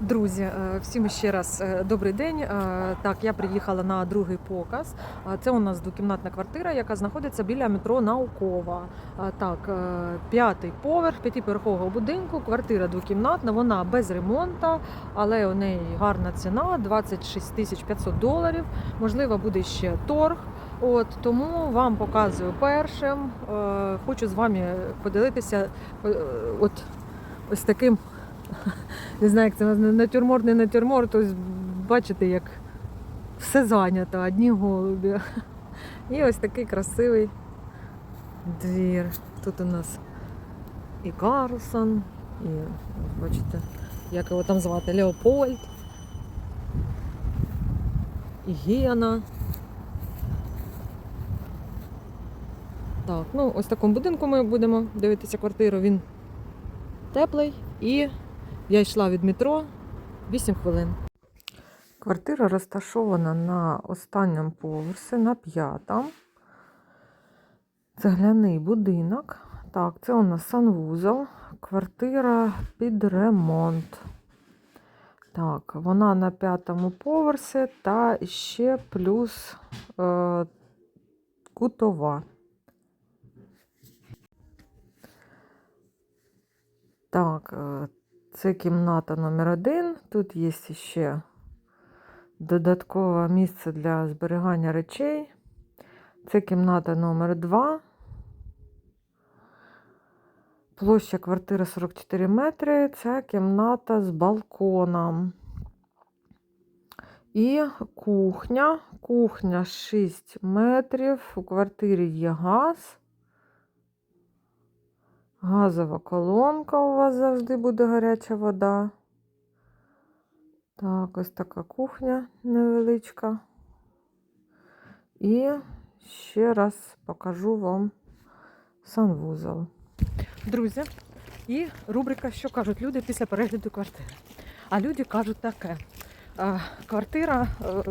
Друзі, е, всім ще раз е, добрий день. Е, Так, я приїхала на другий показ. Це у нас двокімнатна квартира, яка знаходиться біля метро Наукова. Так, п'ятий поверх п'ятиповерхового будинку. Квартира двокімнатна, вона без ремонту, але у неї гарна ціна 26 тисяч 500 доларів. Можливо, буде ще торг. От тому вам показую першим. Хочу з вами поділитися от ось таким не знаю, як це натюрморт, не натюрморт, ось бачите, як все зайнято, одні голубі. І ось такий красивий двір. Тут у нас і Карлсон, і бачите, як його там звати, Леопольд, і Гіана. Так, ну ось в такому будинку ми будемо дивитися квартиру. Він теплий і я йшла від метро 8 хвилин. Квартира розташована на останньому поверсі, на п'ятому. Цегляний будинок. Так, це у нас санвузол. Квартира під ремонт. Так, вона на п'ятому поверсі та ще плюс е, кутова. Так, е, це кімната номер один. Тут є ще додаткове місце для зберігання речей. Це кімната номер 2. Площа квартири 44 метри. Це кімната з балконом. І кухня. Кухня 6 метрів. У квартирі є газ. Газова колонка у вас завжди буде гаряча вода. Так, ось така кухня невеличка. І ще раз покажу вам санвузол. Друзі, і рубрика Що кажуть люди після перегляду квартири. А люди кажуть таке. Квартира, е,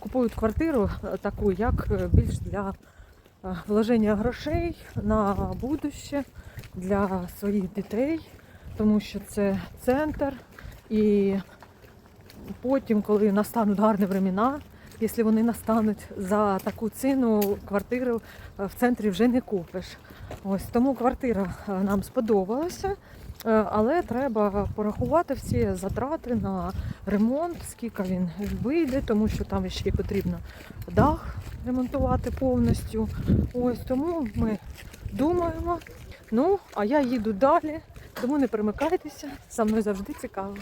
купують квартиру е, таку, як е, більш для вложення грошей на будуще для своїх дітей, тому що це центр. І потім, коли настануть гарні времена, якщо вони настануть за таку ціну, квартиру е, в центрі вже не купиш. Ось тому квартира е, нам сподобалася. е, Але треба порахувати всі затрати на ремонт, скільки він вийде, тому що там ще потрібно дах ремонтувати повністю. Ось тому ми думаємо. Ну, а я їду далі, тому не примикайтеся, за мною завжди цікаво.